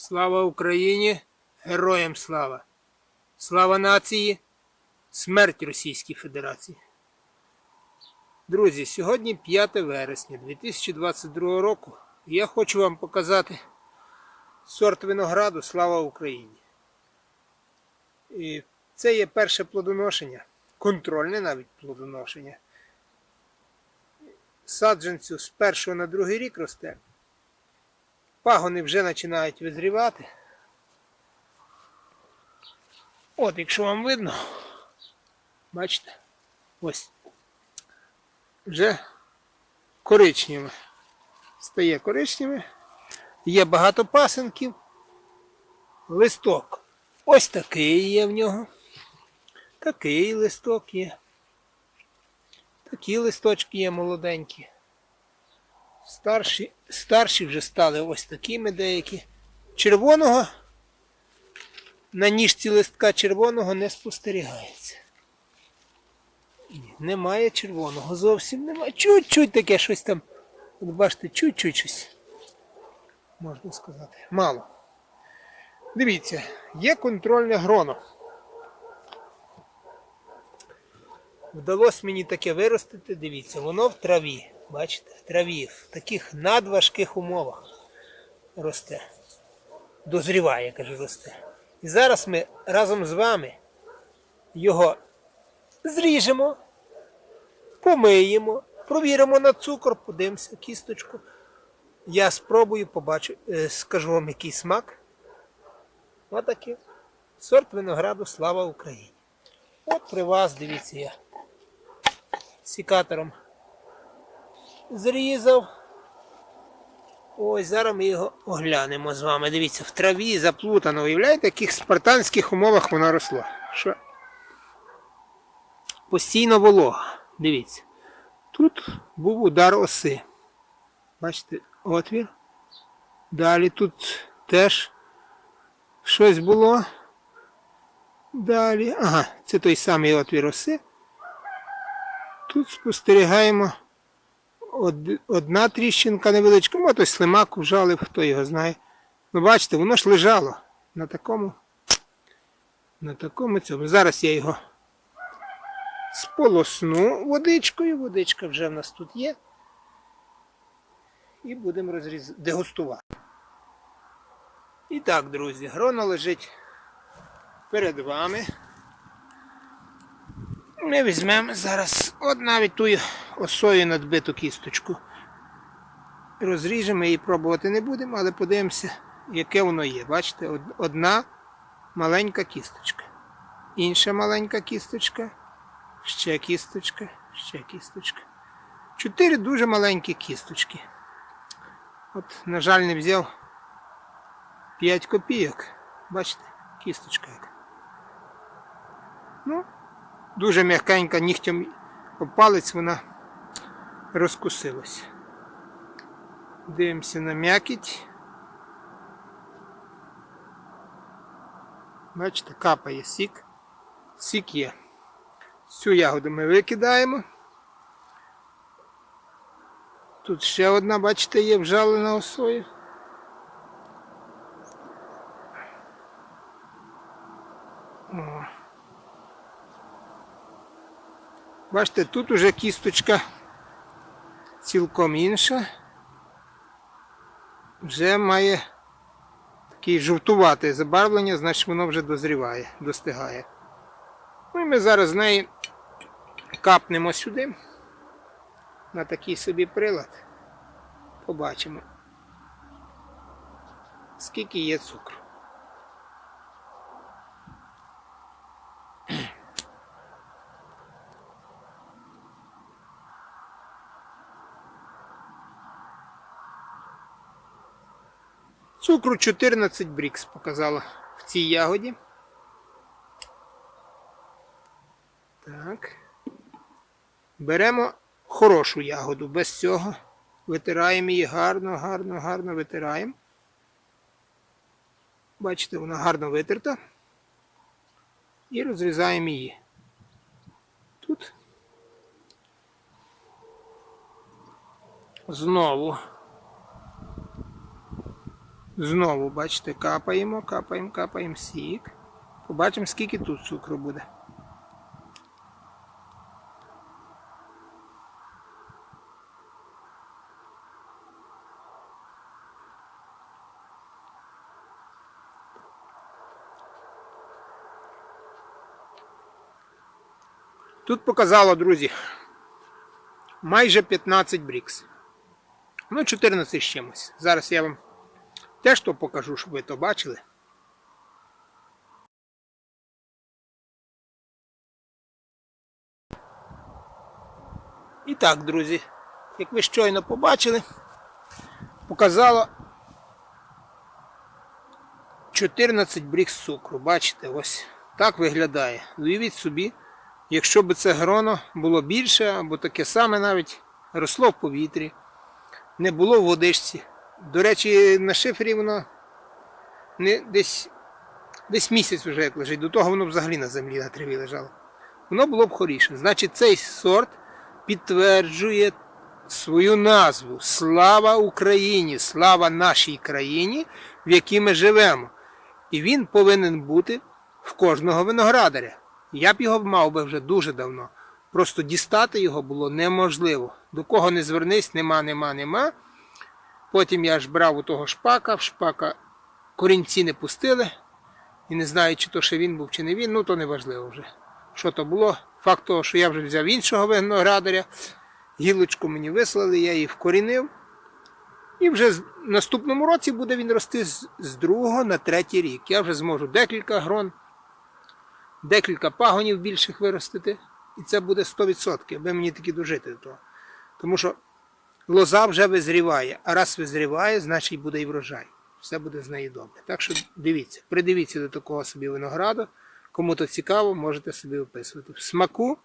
Слава Україні! Героям слава! Слава нації! Смерть Російській Федерації! Друзі, сьогодні 5 вересня 2022 року. Я хочу вам показати сорт винограду Слава Україні. І це є перше плодоношення, контрольне навіть плодоношення. Саджанцю з першого на другий рік росте. Пагони вже починають визрівати. От, якщо вам видно, бачите, ось вже коричневе. Стає коричневе. Є багато пасенків. Листок. Ось такий є в нього. Такий листок є. Такі листочки є молоденькі. Старші, старші вже стали ось такими деякі. Червоного на ніжці листка червоного не спостерігається. Немає червоного, зовсім немає. Чуть-чуть таке щось там. От бачите, чуть-чуть щось. Можна сказати. Мало. Дивіться, є контрольне гроно. Вдалося мені таке виростити, дивіться, воно в траві. Бачите, в траві, в таких надважких умовах росте. Дозріває, кажу, росте. І зараз ми разом з вами його зріжемо, помиємо, провіримо на цукор, подивимося кісточку. Я спробую, побачу, е, скажу вам, який смак. Отакий. Сорт винограду Слава Україні. От при вас, дивіться, я сікатором зрізав. Ось зараз ми його оглянемо з вами. Дивіться, в траві заплутано. Уявляєте, в яких спартанських умовах воно росло? Що? Постійно волога. Дивіться. Тут був удар оси. Бачите, отвір. Далі тут теж щось було. Далі. Ага, це той самий отвір оси. Тут спостерігаємо одна тріщинка невеличка, ну, той слимак вжалив, хто його знає. Ну, бачите, воно ж лежало на такому. На такому цьому. Зараз я його сполосну водичкою. Водичка вже в нас тут є. І будемо розріз... дегустувати. І так, друзі, гроно лежить перед вами. Ми візьмемо зараз от навіть ту осою надбиту кісточку. Розріжемо і пробувати не будемо, але подивимося, яке воно є. Бачите, одна маленька кісточка. Інша маленька кісточка. Ще кісточка, ще кісточка. Чотири дуже маленькі кісточки. От, на жаль, не взяв 5 копійок. Бачите, кісточка яка. Ну, дуже м'якенька нігтям об палець вона розкусилась. Дивимося на м'якіть. Бачите, капає сік. Сік є. Цю ягоду ми викидаємо. Тут ще одна, бачите, є вжалена осою. О. Бачите, тут уже кісточка цілком інша. Вже має таке жовтувате забарвлення, значить воно вже дозріває, достигає. Ну і ми зараз з неї капнемо сюди на такий собі прилад. Побачимо, скільки є цукру. Цукру 14 брікс показала в цій ягоді. Так. Беремо хорошу ягоду без цього. Витираємо її гарно, гарно, гарно витираємо. Бачите, вона гарно витерта. І розрізаємо її. Тут. Знову Знову, бачите, капаємо, капаємо, капаємо сік. Побачимо, скільки тут цукру буде. Тут показало, друзі, майже 15 брікс. Ну, 14 з чимось. Зараз я вам теж то покажу, щоб ви то бачили. І так, друзі, як ви щойно побачили, показало 14 брікс цукру. Бачите, ось так виглядає. Уявіть собі, якщо б це гроно було більше, або таке саме навіть росло в повітрі, не було в водичці. До речі, на шифері воно не, десь, десь місяць вже як лежить, до того воно взагалі на землі на траві лежало. Воно було б хоріше. Значить, цей сорт підтверджує свою назву Слава Україні! Слава нашій країні, в якій ми живемо. І він повинен бути в кожного виноградаря. Я б його мав би вже дуже давно. Просто дістати його було неможливо. До кого не звернись, нема, нема, нема. Потім я ж брав у того шпака, в шпака корінці не пустили. І не знаю, чи то ще він був, чи не він, ну то не важливо вже. Що то було? Факт того, що я вже взяв іншого виноградаря, гілочку мені вислали, я її вкорінив. І вже в наступному році буде він рости з, другого на третій рік. Я вже зможу декілька грон, декілька пагонів більших виростити. І це буде 100%, аби мені таки дожити до того. Тому що лоза вже визріває, а раз визріває, значить буде і врожай. Все буде з неї добре. Так що дивіться, придивіться до такого собі винограду. Кому то цікаво, можете собі описувати. В смаку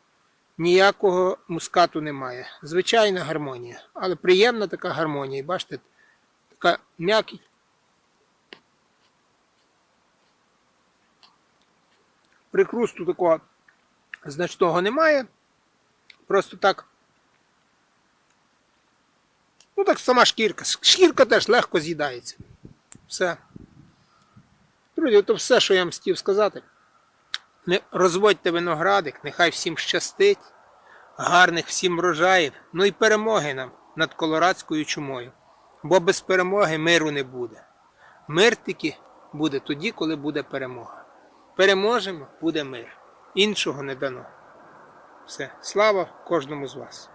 ніякого мускату немає. Звичайна гармонія. Але приємна така гармонія. І бачите, така м'якість. Прикрусту такого значного немає. Просто так. Ну так сама шкірка. Шкірка теж легко з'їдається. Все. Друзі, то все, що я вам хотів сказати. Не розводьте виноградик, нехай всім щастить, гарних всім врожаїв, ну і перемоги нам над колорадською чумою. Бо без перемоги миру не буде. Мир тільки буде тоді, коли буде перемога. Переможемо, буде мир. Іншого не дано. Все. Слава кожному з вас.